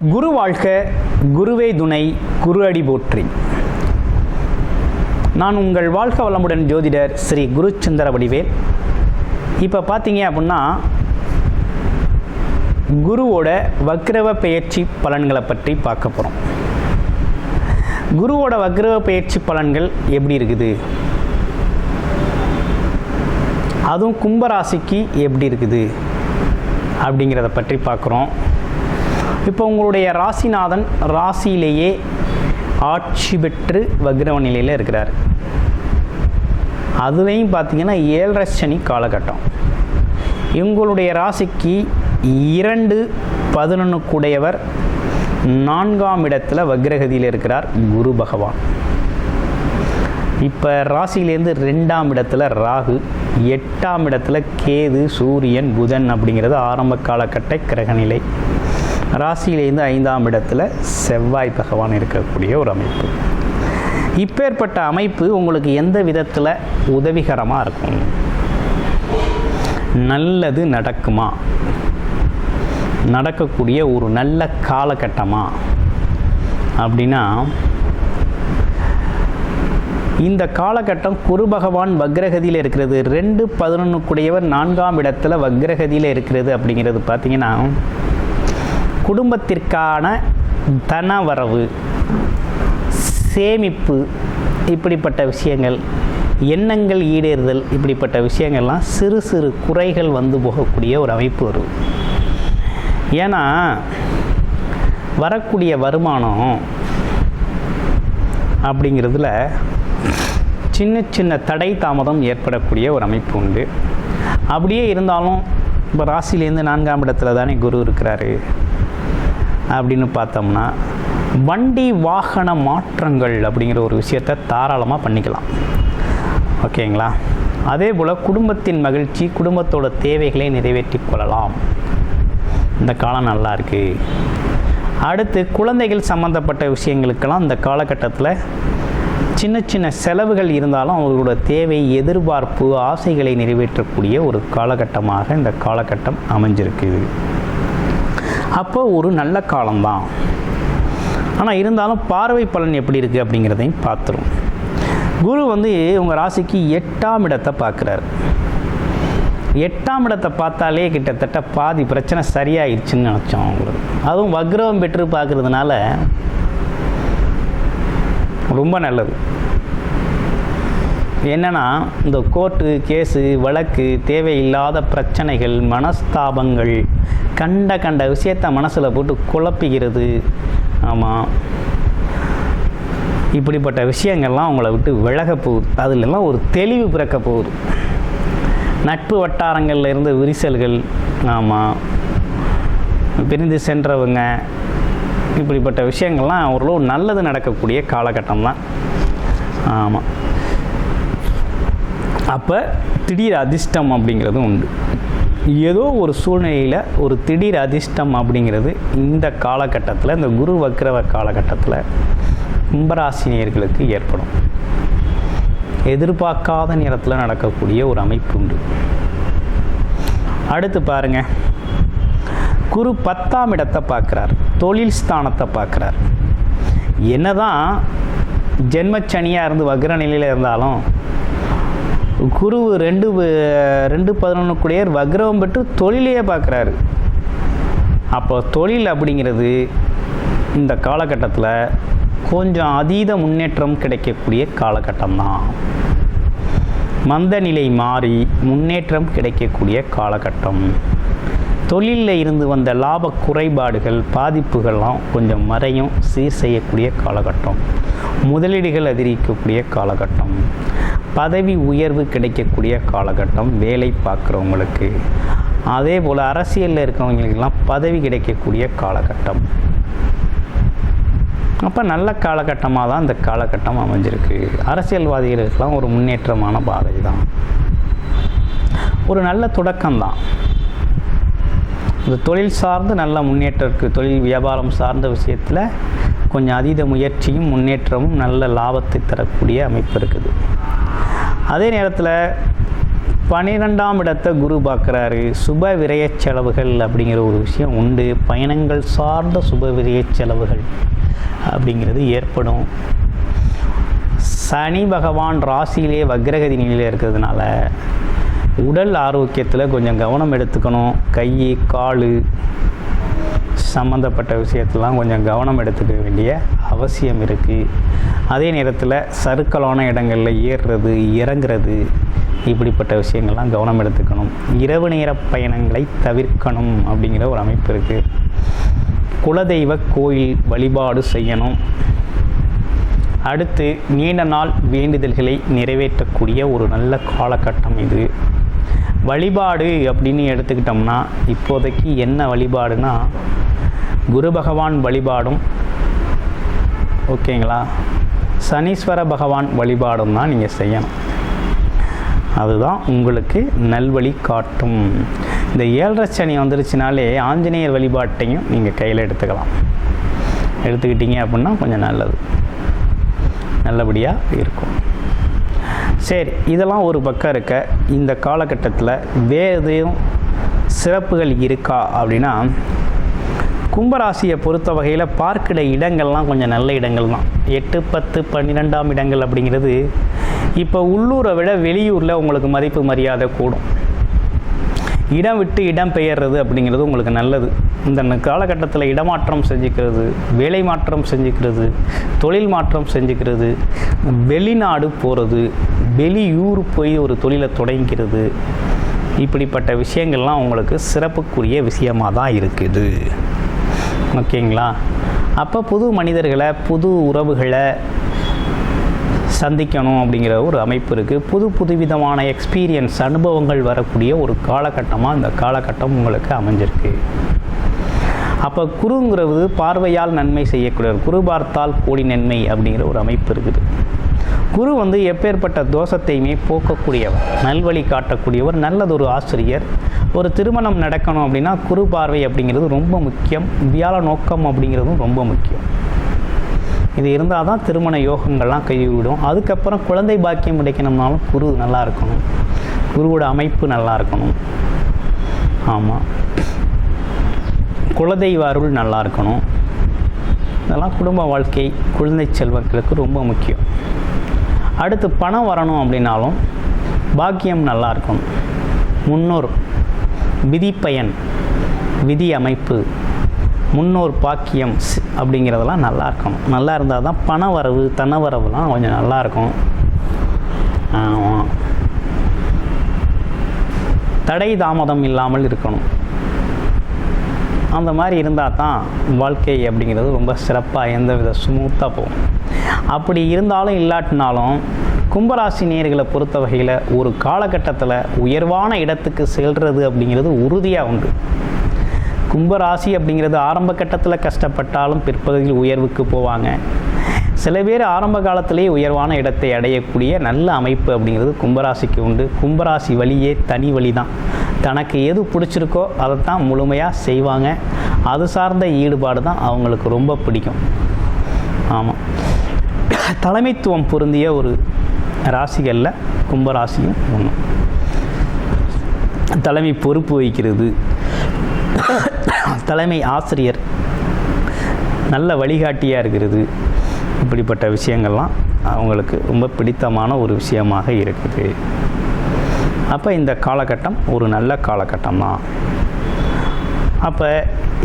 குரு வாழ்க குருவே துணை குரு அடி போற்றி. நான் உங்கள் வாழ்க வளமுடன் ஜோதிடர் ஸ்ரீ குருச்சந்திர வடிவேல். இப்போ பார்த்தீங்க அப்படின்னா குருவோட வக்ரவ பெயர்ச்சி பலன்களை பற்றி பார்க்க போகிறோம் குருவோட வக்ரவ பெயர்ச்சி பலன்கள் எப்படி இருக்குது? அதுவும் கும்பராசிக்கு எப்படி இருக்குது? அப்படிங்கிறத பற்றி பார்க்குறோம். இப்போ உங்களுடைய ராசிநாதன் ராசியிலேயே ஆட்சி பெற்று வக்ரவ நிலையில் இருக்கிறார். அதுலேயும் பார்த்தீங்கன்னா ஏழரை சனி காலகட்டம். இவங்களுடைய ராசிக்கு இரண்டு பதினொன்றுக்குடையவர் நான்காம் இடத்துல வக்ரகதியில் இருக்கிறார் குரு பகவான். இப்போ ராசியிலேருந்து ரெண்டாம் இடத்துல ராகு எட்டாம் இடத்துல கேது சூரியன் புதன் அப்படிங்கிறது ஆரம்ப காலகட்ட கிரகநிலை. ராசியிலேருந்து ஐந்தாம் இடத்துல செவ்வாய் பகவான் இருக்கக்கூடிய ஒரு அமைப்பு. இப்பேற்பட்ட அமைப்பு உங்களுக்கு எந்த விதத்தில் உதவிகரமாக இருக்கும்? நல்லது நடக்குமா? நடக்கக்கூடிய ஒரு நல்ல காலகட்டமா? அப்படின்னா இந்த காலகட்டம் குரு பகவான் வக்ரகதியில் இருக்கிறது. ரெண்டு பதினொன்றுக்குடையவர் நான்காம் இடத்துல வக்ரகதியில் இருக்கிறது அப்படிங்கிறது பார்த்தீங்கன்னா குடும்பத்திற்கான தனவரவு சேமிப்பு இப்படிப்பட்ட விஷயங்கள் எண்ணங்கள் ஈடேறுதல் இப்படிப்பட்ட விஷயங்கள்லாம் சிறு சிறு குறைகள் வந்து போகக்கூடிய ஒரு அமைப்பு வரும் ஏன்னா வரக்கூடிய வருமானம் அப்படிங்கிறதுல சின்ன சின்ன தடை தாமதம் ஏற்படக்கூடிய ஒரு அமைப்பு உண்டு. அப்படியே இருந்தாலும் இப்போ ராசிலேருந்து நான்காம் இடத்துல தானே குரு இருக்கிறாரு. அப்படின்னு பார்த்தோம்னா வண்டி வாகன மாற்றங்கள் அப்படிங்கிற ஒரு விஷயத்தை தாராளமாக பண்ணிக்கலாம். ஓகேங்களா? அதே போல் குடும்பத்தின் மகிழ்ச்சி குடும்பத்தோட தேவைகளை நிறைவேற்றி கொள்ளலாம். இந்த காலம் நல்லா இருக்குது அடுத்து குழந்தைகள் சம்மந்தப்பட்ட விஷயங்களுக்கெல்லாம் இந்த காலகட்டத்தில் சின்ன சின்ன செலவுகள் இருந்தாலும் அவர்களோட தேவை எதிர்பார்ப்பு ஆசைகளை நிறைவேற்றக்கூடிய ஒரு காலகட்டமாக இந்த காலகட்டம் அமைஞ்சிருக்குது அப்போ ஒரு நல்ல காலம்தான். ஆனால் இருந்தாலும் பார்வை பலன் எப்படி இருக்குது அப்படிங்கிறதையும் பார்த்துரும். குரு வந்து உங்கள் ராசிக்கு எட்டாம் இடத்தை பார்க்குறாரு. எட்டாம் இடத்தை பார்த்தாலே கிட்டத்தட்ட பாதி பிரச்சனை சரியாயிடுச்சுன்னு நினச்சோம் அவங்களுக்கு அதுவும் வக்ரவம் பெற்று பார்க்குறதுனால ரொம்ப நல்லது. என்னன்னா இந்த கோர்ட்டு கேஸு வழக்கு தேவையில்லாத பிரச்சனைகள் மனஸ்தாபங்கள் கண்ட கண்ட விஷயத்தை மனசில் போட்டு குழப்பிக்கிறது. ஆமாம் இப்படிப்பட்ட விஷயங்கள்லாம் அவங்கள விட்டு விலக போகுது. அதுலெல்லாம் ஒரு தெளிவு பிறக்க போகுது. நட்பு வட்டாரங்களில் இருந்த விரிசல்கள் ஆமாம் பிரிந்து சென்றவங்க இப்படிப்பட்ட விஷயங்கள்லாம் ஓரளவு நல்லது நடக்கக்கூடிய காலகட்டம் தான் ஆமாம் அப்போ திடீர் அதிர்ஷ்டம் அப்படிங்கிறது உண்டு. ஏதோ ஒரு சூழ்நிலையில் ஒரு திடீர் அதிர்ஷ்டம் அப்படிங்கிறது இந்த காலகட்டத்தில் இந்த குரு வக்ரவ காலகட்டத்தில் கும்பராசினியர்களுக்கு ஏற்படும். எதிர்பார்க்காத நேரத்தில் நடக்கக்கூடிய ஒரு அமைப்பு உண்டு. அடுத்து பாருங்க. குரு பத்தாம் இடத்தை பார்க்குறார். தொழில் ஸ்தானத்தை பார்க்குறார். என்னதான் ஜென்மச்சனியாக இருந்து வக்ர நிலையில் இருந்தாலும் குரு ரெண்டு ரெண்டு பதினொன்று வக்ரவம் பெற்று தொழிலையே பார்க்குறாரு. அப்போ தொழில் அப்படிங்கிறது இந்த காலகட்டத்தில் கொஞ்சம் அதீத முன்னேற்றம் கிடைக்கக்கூடிய காலகட்டம் தான் மந்த நிலை மாறி முன்னேற்றம் கிடைக்கக்கூடிய காலகட்டம். தொழிலில் இருந்து வந்த லாப குறைபாடுகள் பாதிப்புகள்லாம் கொஞ்சம் மறையும் சீர் செய்யக்கூடிய காலகட்டம். முதலீடுகள் அதிகரிக்கக்கூடிய காலகட்டம் பதவி உயர்வு கிடைக்கக்கூடிய காலகட்டம் வேலை பார்க்குறவங்களுக்கு. அதே போல் அரசியலில் இருக்கிறவங்களுக்கெல்லாம் பதவி கிடைக்கக்கூடிய காலகட்டம். அப்போ நல்ல காலகட்டமாக தான் இந்த காலகட்டம் அமைஞ்சிருக்கு. அரசியல்வாதிகளுக்கெல்லாம் ஒரு முன்னேற்றமான பாதை தான் ஒரு நல்ல தொடக்கம்தான். இந்த தொழில் சார்ந்து நல்ல முன்னேற்றம் இருக்குது தொழில் வியாபாரம் சார்ந்த விஷயத்தில் கொஞ்சம் அதீத முயற்சியும் முன்னேற்றமும் நல்ல லாபத்தை தரக்கூடிய அமைப்பு இருக்குது. அதே நேரத்தில் பனிரெண்டாம் இடத்தை குரு பார்க்குறாரு. சுப விரய செலவுகள் அப்படிங்கிற ஒரு விஷயம் உண்டு. பயணங்கள் சார்ந்த சுப விரய செலவுகள் அப்படிங்கிறது ஏற்படும். சனி பகவான் ராசியிலே வக்ரகதி நிலையில் இருக்கிறதுனால உடல் ஆரோக்கியத்தில் கொஞ்சம் கவனம் எடுத்துக்கணும். கை கால் சம்மந்தப்பட்ட விஷயத்தெல்லாம் கொஞ்சம் கவனம் எடுத்துக்க வேண்டிய அவசியம் இருக்குது அதே நேரத்தில் சருக்கலான இடங்களில் ஏறுறது இறங்குறது இப்படிப்பட்ட விஷயங்கள்லாம் கவனம் எடுத்துக்கணும். இரவு நேர பயணங்களை தவிர்க்கணும் அப்படிங்கிற ஒரு அமைப்பு இருக்குது குலதெய்வ கோயில் வழிபாடு செய்யணும். அடுத்து நீண்ட நாள் வேண்டுதல்களை நிறைவேற்றக்கூடிய ஒரு நல்ல காலகட்டம் இது. வழிபாடு அப்படின்னு எடுத்துக்கிட்டோம்னா இப்போதைக்கு என்ன வழிபாடுனா குரு பகவான் வழிபாடும். ஓகேங்களா? சனீஸ்வர பகவான் வழிபாடும் தான் நீங்கள் செய்யணும். அதுதான் உங்களுக்கு நல்வழி காட்டும். இந்த ஏழரை சனி வந்துருச்சுனாலே ஆஞ்சநேயர் வழிபாட்டையும் நீங்கள் கையில் எடுத்துக்கலாம். எடுத்துக்கிட்டீங்க அப்படின்னா கொஞ்சம் நல்லது. நல்லபடியாக இருக்கும். சரி இதெல்லாம் ஒரு பக்கம் இருக்க இந்த காலகட்டத்தில் வேறு எதையும் சிறப்புகள் இருக்கா அப்படின்னா கும்பராசியை பொறுத்த வகையில் பார்க்கிற இடங்கள்லாம் கொஞ்சம் நல்ல இடங்கள் தான் எட்டு பத்து பன்னிரெண்டாம் இடங்கள் அப்படிங்கிறது இப்போ உள்ளூரை விட வெளியூரில் உங்களுக்கு மதிப்பு மரியாதை கூடும். இடம் விட்டு இடம் பெயர்றது அப்படிங்கிறது உங்களுக்கு நல்லது. இந்த காலகட்டத்தில் இடமாற்றம் செஞ்சுக்கிறது வேலை மாற்றம் செஞ்சுக்கிறது தொழில் மாற்றம் செஞ்சுக்கிறது வெளிநாடு போகிறது வெளியூர் போய் ஒரு தொழிலை தொடங்கிக்கிறது இப்படிப்பட்ட விஷயங்கள்லாம் உங்களுக்கு சிறப்புக்குரிய விஷயமாக தான் இருக்குது. ஓகேங்களா? அப்போ புது மனிதர்களை புது உறவுகளை சந்திக்கணும் அப்படிங்கிற ஒரு அமைப்பு இருக்குது புது புதுவிதமான எக்ஸ்பீரியன்ஸ் அனுபவங்கள் வரக்கூடிய ஒரு காலகட்டமாக இந்த காலகட்டம் உங்களுக்கு அமைஞ்சிருக்கு. அப்போ குருங்கிறது பார்வையால் நன்மை செய்யக்கூடிய குரு பார்த்தால் கோடி நன்மை அப்படிங்கிற ஒரு அமைப்பு இருக்குது. குரு வந்து எப்பேற்பட்ட தோஷத்தையுமே போக்கக்கூடியவர் நல்வழி காட்டக்கூடியவர் நல்லதொரு ஆசிரியர். ஒரு திருமணம் நடக்கணும் அப்படின்னா குரு பார்வை அப்படிங்கிறது ரொம்ப முக்கியம். வியாழ நோக்கம் அப்படிங்கிறதும் ரொம்ப முக்கியம். இது இருந்தால் தான் திருமண யோகங்கள்லாம் கைவிடும். அதுக்கப்புறம் குழந்தை பாக்கியம் கிடைக்கணும்னாலும் குரு நல்லா இருக்கணும். குருவோட அமைப்பு நல்லா இருக்கணும். ஆமாம் குலதெய்வ அருள் நல்லா இருக்கணும். இதெல்லாம் குடும்ப வாழ்க்கை குழந்தை செல்வங்களுக்கு ரொம்ப முக்கியம். அடுத்து பணம் வரணும் அப்படின்னாலும் பாக்கியம் நல்லா இருக்கணும் முன்னோர் விதிப்பயன் விதி அமைப்பு முன்னோர் பாக்கியம் அப்படிங்கிறதெல்லாம் நல்லா இருக்கணும் நல்லா இருந்தால் தான் பண வரவு தன வரவுலாம் கொஞ்சம் நல்லா இருக்கும் தடை தாமதம் இல்லாமல் இருக்கணும். அந்த மாதிரி இருந்தால் தான் வாழ்க்கை அப்படிங்கிறது ரொம்ப சிறப்பாக எந்த வித ஸ்மூத்தாக போகும். அப்படி இருந்தாலும் இல்லாட்டினாலும் கும்பராசி நேர்களை பொறுத்த வகையில் ஒரு காலகட்டத்தில் உயர்வான இடத்துக்கு செல்கிறது அப்படிங்கிறது உறுதியாக உண்டு. கும்பராசி அப்படிங்கிறது ஆரம்ப கட்டத்தில் கஷ்டப்பட்டாலும் பிற்பகுதியில் உயர்வுக்கு போவாங்க. சில பேர் ஆரம்ப காலத்திலேயே உயர்வான இடத்தை அடையக்கூடிய நல்ல அமைப்பு அப்படிங்கிறது கும்பராசிக்கு உண்டு. கும்பராசி வழியே தனி வழி தான் தனக்கு எது பிடிச்சிருக்கோ அதை தான் முழுமையாக செய்வாங்க. அது சார்ந்த ஈடுபாடு தான் அவங்களுக்கு ரொம்ப பிடிக்கும். ஆமாம் தலைமைத்துவம் பொருந்திய ஒரு ராசிகளில் கும்பராசியும் ஒன்று தலைமை பொறுப்பு வகிக்கிறது. தலைமை ஆசிரியர். நல்ல வழிகாட்டியாக இருக்கிறது. இப்படிப்பட்ட விஷயங்கள்லாம் அவங்களுக்கு ரொம்ப பிடித்தமான ஒரு விஷயமாக இருக்குது. அப்போ இந்த காலகட்டம் ஒரு நல்ல காலகட்டம் தான் அப்போ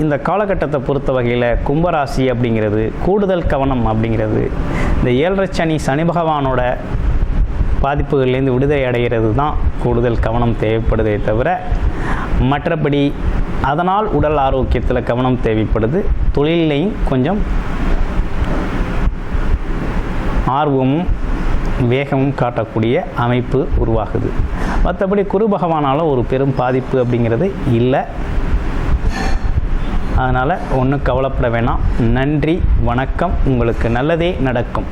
இந்த காலகட்டத்தை பொறுத்த வகையில் கும்பராசி அப்படிங்கிறது கூடுதல் கவனம் அப்படிங்கிறது இந்த ஏழரை சனி சனி பகவானோட பாதிப்புகள்லேருந்து விடுதலை அடைகிறது தான் கூடுதல் கவனம் தேவைப்படுதே தவிர மற்றபடி அதனால் உடல் ஆரோக்கியத்தில் கவனம் தேவைப்படுது தொழிலையும் கொஞ்சம் ஆர்வமும் வேகமும் காட்டக்கூடிய அமைப்பு உருவாகுது. மற்றபடி குரு பகவானால் ஒரு பெரும் பாதிப்பு அப்படிங்கிறது இல்லை. அதனால் ஒன்றும் கவலைப்பட வேணாம். நன்றி வணக்கம். உங்களுக்கு நல்லதே நடக்கும்.